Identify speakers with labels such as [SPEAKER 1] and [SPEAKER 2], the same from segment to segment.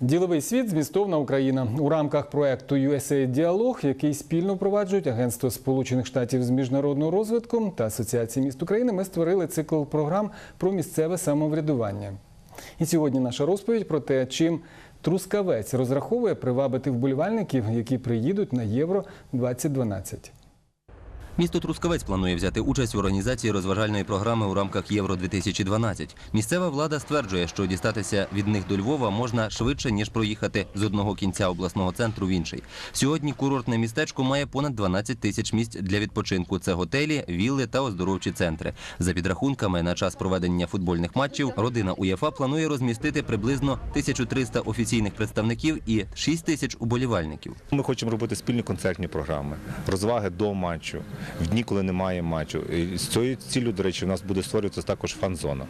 [SPEAKER 1] Діловий світ змістовна Україна у рамках проекту USA Діалог, який спільно впроваджують Агентство Сполучених Штатів з міжнародного розвитку та Асоціація міст України. Ми створили цикл програм про місцеве самоврядування. І сьогодні наша розповідь про те, чим Трускавець розраховує привабити вболівальників, які приїдуть на Євро 2012.
[SPEAKER 2] Місто Трускавець планує взяти участь в організації розважальної програми у рамках Євро 2012 Місцева влада стверджує, що дістатися від них до Львова можна швидше ніж проїхати з одного кінця обласного центру в інший. Сьогодні курортне містечко має понад 12 тисяч місць для відпочинку. Це готелі, вілли та оздоровчі центри. За підрахунками, на час проведення футбольних матчів родина УЄФА планує розмістити приблизно 1300 офіційних представників і 6 тисяч уболівальників.
[SPEAKER 3] Ми хочемо робити спільні концертні програми, розваги до матчу, в дні, коли немає матчу. І з цією ціллю, до речі, у нас буде створюватися також фан-зона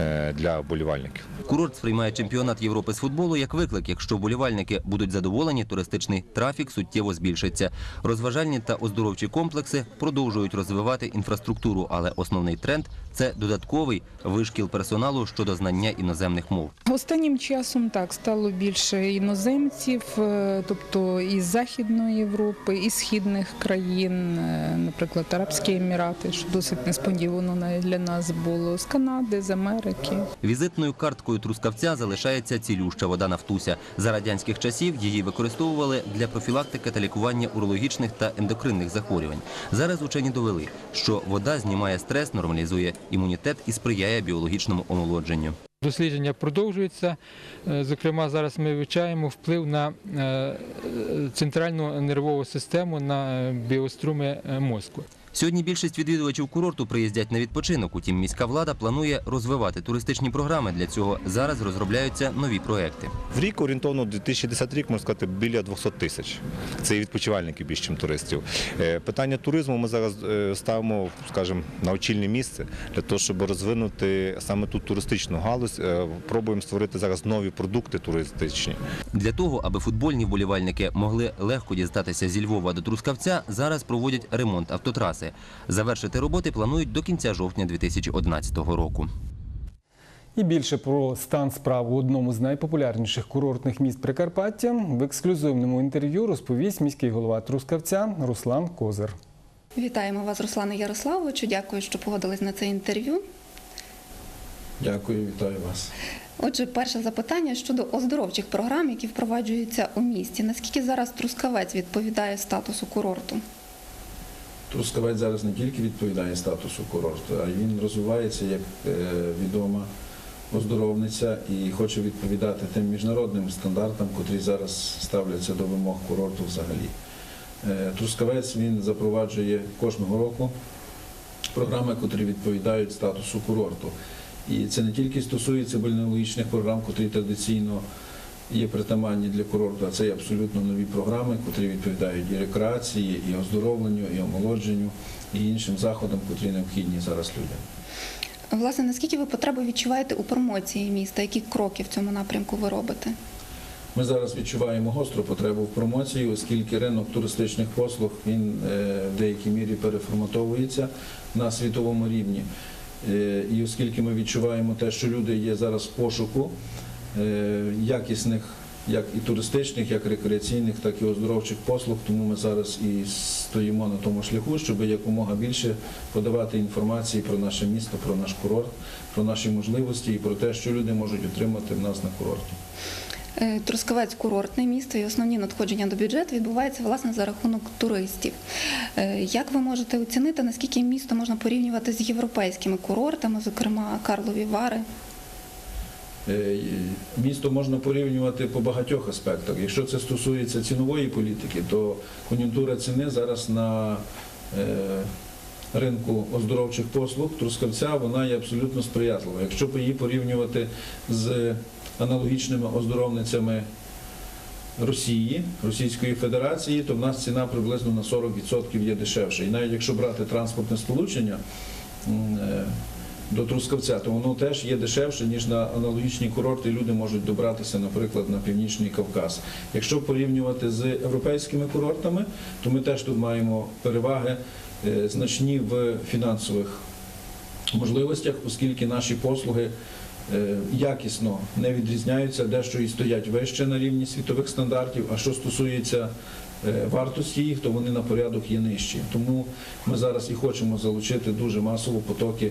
[SPEAKER 3] е, для болівальників.
[SPEAKER 2] Курорт сприймає чемпіонат Європи з футболу як виклик. Якщо вболівальники будуть задоволені, туристичний трафік суттєво збільшиться. Розважальні та оздоровчі комплекси продовжують розвивати інфраструктуру, але основний тренд це додатковий вишкіл персоналу щодо знання іноземних мов.
[SPEAKER 4] Останнім часом так стало більше іноземців, е, тобто із Західної Європи, із східних країн, е, наприклад, Арабські Емірати, що досить несподівано для нас було з Канади, з Америки.
[SPEAKER 2] Візитною карткою трускавця залишається цілюща вода Нафтуся. За радянських часів її використовували для профілактики та лікування урологічних та ендокринних захворювань. Зараз учені довели, що вода знімає стрес, нормалізує імунітет і сприяє біологічному омолодженню.
[SPEAKER 5] Дослідження продовжуються. Е, Зокрема, зараз ми вивчаємо вплив на е, центральну нервову систему на е, біоструми мозку.
[SPEAKER 2] Сьогодні більшість відвідувачів курорту приїздять на відпочинок. Утім, міська влада планує розвивати туристичні програми. Для цього зараз розробляються нові проекти.
[SPEAKER 3] В рік орієнтовно 2010 рік можна сказати біля 200 тисяч. Це і відпочивальників більше, ніж туристів. Е, Питання туризму ми зараз е, ставимо, скажімо, на очільне місце для того, щоб розвинути саме тут туристичну галузь. Е, Пробуємо створити зараз нові продукти туристичні.
[SPEAKER 2] Для того, аби футбольні вболівальники могли легко дістатися зі Львова до Трускавця, зараз проводять ремонт автотраси. Завершити роботи планують до кінця жовтня 2011 року.
[SPEAKER 1] І більше про стан справ у одному з найпопулярніших курортних міст Прикарпаття в ексклюзивному інтерв'ю розповість міський голова Трускавця Руслан Козир.
[SPEAKER 6] Вітаємо вас, Руслане Ярославовичу. Дякую, що погодились на це інтерв'ю.
[SPEAKER 7] Дякую, вітаю вас.
[SPEAKER 6] Отже, перше запитання щодо оздоровчих програм, які впроваджуються у місті. Наскільки зараз Трускавець відповідає статусу курорту?
[SPEAKER 7] Трускавець зараз не тільки відповідає статусу курорту, а й він розвивається як е, відома оздоровниця і хоче відповідати тим міжнародним стандартам, котрі зараз ставляться до вимог курорту взагалі. Е, Трускавець він запроваджує кожного року програми, котрі відповідають статусу курорту. І це не тільки стосується бальнеологічних програм, котрі традиційно є притаманні для курорту, а це є абсолютно нові програми, котрі відповідають і рекреації, і оздоровленню, і омолодженню, і іншим заходам, котрі необхідні зараз людям.
[SPEAKER 6] Власне, наскільки ви потреби відчуваєте у промоції міста? Які кроки в цьому напрямку ви робите?
[SPEAKER 7] Ми зараз відчуваємо гостру потребу в промоції, оскільки ринок туристичних послуг він е, в деякій мірі переформатовується на світовому рівні. Е, І оскільки ми відчуваємо те, що люди є зараз в пошуку якісних, як і туристичних, як рекреаційних, так і оздоровчих послуг, тому ми зараз і стоїмо на тому шляху, щоб якомога більше подавати інформації про наше місто, про наш курорт, про наші можливості і про те, що люди можуть отримати в нас на курорті.
[SPEAKER 6] Е, Трускавець курортне місто і основні надходження до бюджету відбуваються власне за рахунок туристів. Е, Як ви можете оцінити, наскільки місто можна порівнювати з європейськими курортами, зокрема Карлові Вари?
[SPEAKER 7] Е, Місто можна порівнювати по багатьох аспектах. Якщо це стосується цінової політики, то кон'юнктура ціни зараз на е, ринку оздоровчих послуг Трускавця вона є абсолютно сприятлива. Якщо її порівнювати з аналогічними оздоровницями Росії, Російської Федерації, то в нас ціна приблизно на 40% є дешевша. І навіть якщо брати транспортне сполучення, е, до Трускавця, то воно теж є дешевше, ніж на аналогічні курорти. Люди можуть добратися, наприклад, на північний Кавказ. Якщо порівнювати з європейськими курортами, то ми теж тут маємо переваги е, значні в фінансових можливостях, оскільки наші послуги е, якісно не відрізняються, дещо і стоять вище на рівні світових стандартів. А що стосується е, вартості їх, то вони на порядок є нижчі. Тому ми зараз і хочемо залучити дуже масово потоки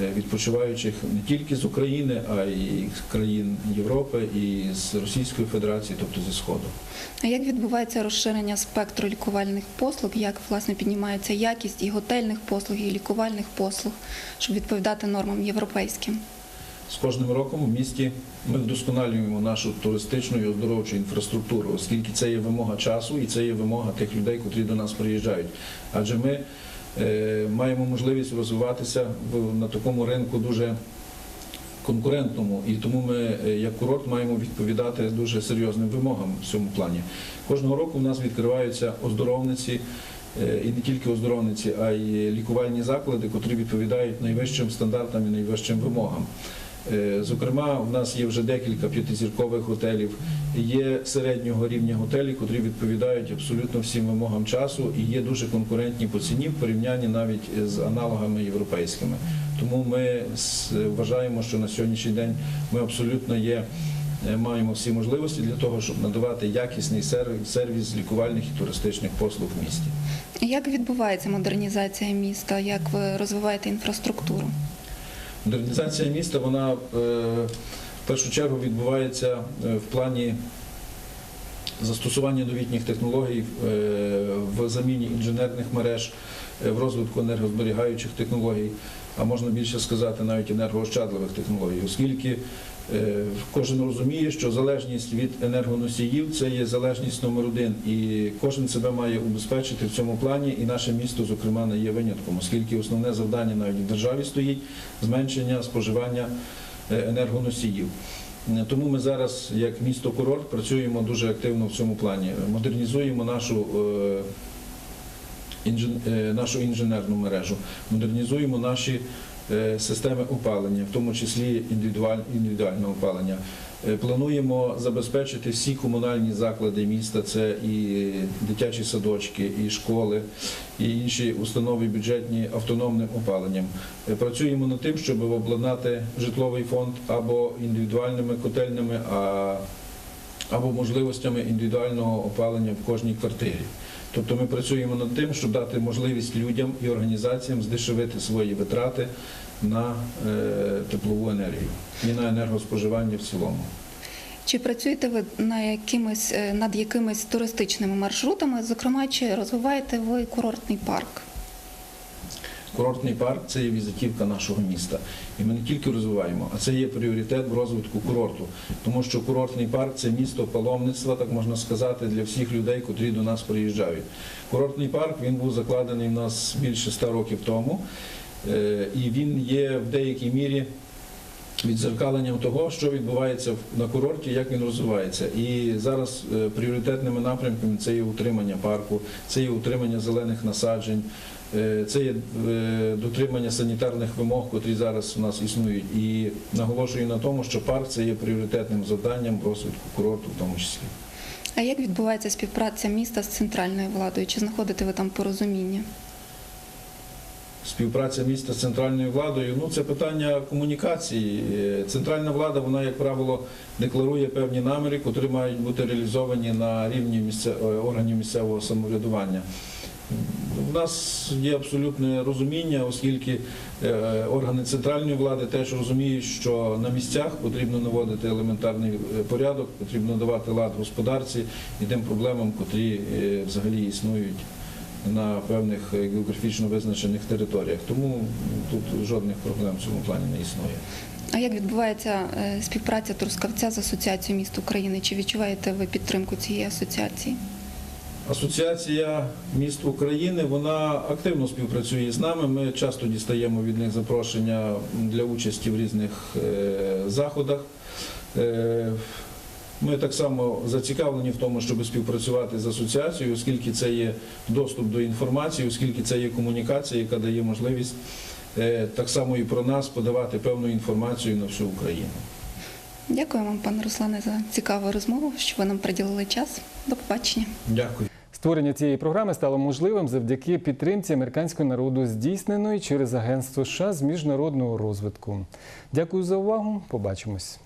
[SPEAKER 7] відпочиваючих не тільки з України, а й з країн Європи і з Російської Федерації, тобто зі Сходу.
[SPEAKER 6] А як відбувається розширення спектру лікувальних послуг? Як власне піднімається якість і готельних послуг, і лікувальних послуг, щоб відповідати нормам європейським?
[SPEAKER 7] З кожним роком в місті ми вдосконалюємо нашу туристичну і оздоровчу інфраструктуру, оскільки це є вимога часу і це є вимога тих людей, котрі до нас приїжджають. Адже ми е, маємо можливість розвиватися на такому ринку дуже конкурентному, і тому ми, е, як курорт, маємо відповідати дуже серйозним вимогам в цьому плані. Кожного року в нас відкриваються оздоровниці. е, І не тільки оздоровниці, а й лікувальні заклади, котрі відповідають найвищим стандартам і найвищим вимогам. Е, Зокрема, в нас є вже декілька п'ятизіркових готелів, є середнього рівня готелі, котрі відповідають абсолютно всім вимогам часу і є дуже конкурентні по ціні в порівнянні навіть з аналогами європейськими. Тому ми вважаємо, що на сьогоднішній день ми абсолютно є. е, Маємо всі можливості для того, щоб надавати якісний сервіс, сервіс лікувальних і туристичних послуг в місті.
[SPEAKER 6] Як відбувається модернізація міста? Як ви розвиваєте інфраструктуру?
[SPEAKER 7] Модернізація міста вона е, в першу чергу відбувається е, в плані застосування новітніх технологій е, в заміні інженерних мереж, в розвитку енергозберігаючих технологій, а можна більше сказати навіть енергоощадливих технологій, оскільки кожен розуміє, що залежність від енергоносіїв це є залежність номер один, і кожен себе має убезпечити в цьому плані, і наше місто, зокрема, не є винятком, оскільки основне завдання навіть в державі стоїть зменшення споживання е, енергоносіїв. Е, Тому ми зараз, як місто курорт, працюємо дуже активно в цьому плані. Модернізуємо нашу, е, е, нашу інженерну мережу, модернізуємо наші е, системи опалення, в тому числі індивідуаль- індивідуальне опалення. Е, Плануємо забезпечити всі комунальні заклади міста, це і дитячі садочки, і школи, і інші установи бюджетні автономним опаленням. Е, Працюємо над тим, щоб обладнати житловий фонд або індивідуальними котельнями, а- або можливостями індивідуального опалення в кожній квартирі. Тобто ми працюємо над тим, щоб дати можливість людям і організаціям здешевити свої витрати на е, теплову енергію і на енергоспоживання в цілому.
[SPEAKER 6] Чи працюєте ви на якимось, е, над якимись туристичними маршрутами? Зокрема, чи розвиваєте ви курортний парк?
[SPEAKER 7] Курортний парк це є візитівка нашого міста. І ми не тільки розвиваємо, а це є пріоритет в розвитку курорту. Тому що курортний парк це місто паломництва, так можна сказати, для всіх людей, котрі до нас приїжджають. Курортний парк він був закладений в нас більше ста років тому, Е, і він є в деякій мірі відзеркаленням того, що відбувається на курорті, як він розвивається. І зараз е, пріоритетними напрямками це є утримання парку, це є утримання зелених насаджень, це є е, дотримання санітарних вимог, котрі зараз у нас існують. І наголошую на тому, що парк це є пріоритетним завданням розвитку курорту в тому числі.
[SPEAKER 6] А як відбувається співпраця міста з центральною владою? Чи знаходите ви там порозуміння?
[SPEAKER 7] Співпраця міста з центральною владою ну це питання комунікації. Е, Центральна влада, вона, як правило, декларує певні наміри, котрі мають бути реалізовані на рівні місце, е, органів місцевого самоврядування. У нас є абсолютне розуміння, оскільки е, органи центральної влади теж розуміють, що на місцях потрібно наводити елементарний е, порядок, потрібно давати лад господарці і тим проблемам, котрі е, взагалі існують на певних географічно визначених територіях. Тому тут жодних проблем в цьому плані не існує.
[SPEAKER 6] А як відбувається співпраця Трускавця з Асоціацією міст України? Чи відчуваєте ви підтримку цієї асоціації?
[SPEAKER 7] Асоціація міст України вона активно співпрацює з нами. Ми часто дістаємо від них запрошення для участі в різних е, заходах. Е, Ми так само зацікавлені в тому, щоб співпрацювати з асоціацією, оскільки це є доступ до інформації, оскільки це є комунікація, яка дає можливість е, так само і про нас подавати певну інформацію на всю Україну.
[SPEAKER 6] Дякую вам, пане Руслане, за цікаву розмову, що ви нам приділили час. До побачення.
[SPEAKER 7] Дякую.
[SPEAKER 1] Створення цієї програми стало можливим завдяки підтримці американського народу, здійсненої через Агентство США з міжнародного розвитку. Дякую за увагу. Побачимось.